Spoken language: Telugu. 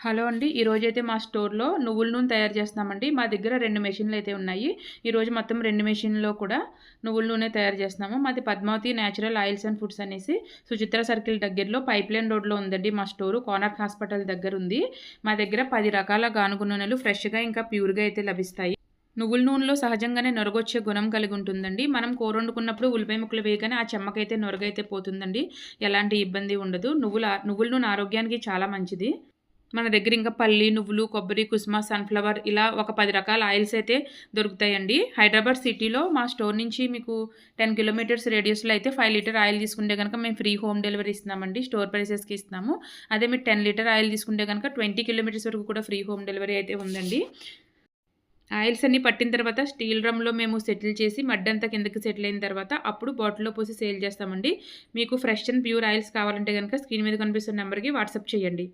హలో అండి ఈరోజైతే మా స్టోర్లో నువ్వుల నూనె తయారు చేస్తున్నామండి. మా దగ్గర రెండు మెషిన్లు అయితే ఉన్నాయి ఈరోజు మొత్తం రెండు మెషిన్లో కూడా నువ్వుల నూనె తయారు చేస్తున్నాము. మాది Padmavati natural oils and foods అనేసి సుచిత్ర సర్కిల్ దగ్గరలో పైప్ లైన్ రోడ్లో ఉందండి మా స్టోరు. కోనార్క్ హాస్పిటల్ దగ్గర ఉంది. మా దగ్గర పది రకాల గానుగు నూనెలు ఫ్రెష్గా ఇంకా ప్యూర్గా అయితే లభిస్తాయి. నువ్వుల నూనెలో సహజంగానే నొరగొచ్చే గుణం కలిగి ఉంటుందండి. మనం కూర వండుకున్నప్పుడు ఉల్లిపాయ ముక్కలు వేయగానే ఆ చెమ్మకైతే నొరగైతే పోతుందండి. ఎలాంటి ఇబ్బంది ఉండదు. నువ్వుల నువ్వుల నూనె ఆరోగ్యానికి చాలా మంచిది. మన దగ్గర ఇంకా పల్లి నువ్వులు కొబ్బరి కుసుమ సన్ఫ్లవర్ ఇలా ఒక పది రకాల ఆయిల్స్ అయితే దొరుకుతాయండి. హైదరాబాద్ సిటీలో మా స్టోర్ నుంచి మీకు టెన్ కిలోమీటర్స్ రేడియస్లో అయితే ఫైవ్ లీటర్ ఆయిల్ తీసుకుంటే కనుక మేము ఫ్రీ హోమ్ డెలివరీ ఇస్తున్నామండి స్టోర్ ప్రైసెస్కి ఇస్తున్నాము. అదే మీరు టెన్ లీటర్ ఆయిల్ తీసుకుంటే కనుక ట్వంటీ కిలోమీటర్స్ వరకు కూడా ఫ్రీ హోమ్ డెలివరీ అయితే ఉందండి. ఆయిల్స్ అన్ని పట్టిన తర్వాత స్టీల్ డ్రమ్లో మేము సెటిల్ చేసి మడ్డంతా కిందకి సెటిల్ అయిన తర్వాత అప్పుడు బాటిల్లో పోసి సేల్ చేస్తామండి. మీకు ఫ్రెష్ అండ్ ప్యూర్ ఆయిల్స్ కావాలంటే కనుక స్క్రీన్ మీద కనిపిస్తున్న నెంబర్కి వాట్సాప్ చేయండి.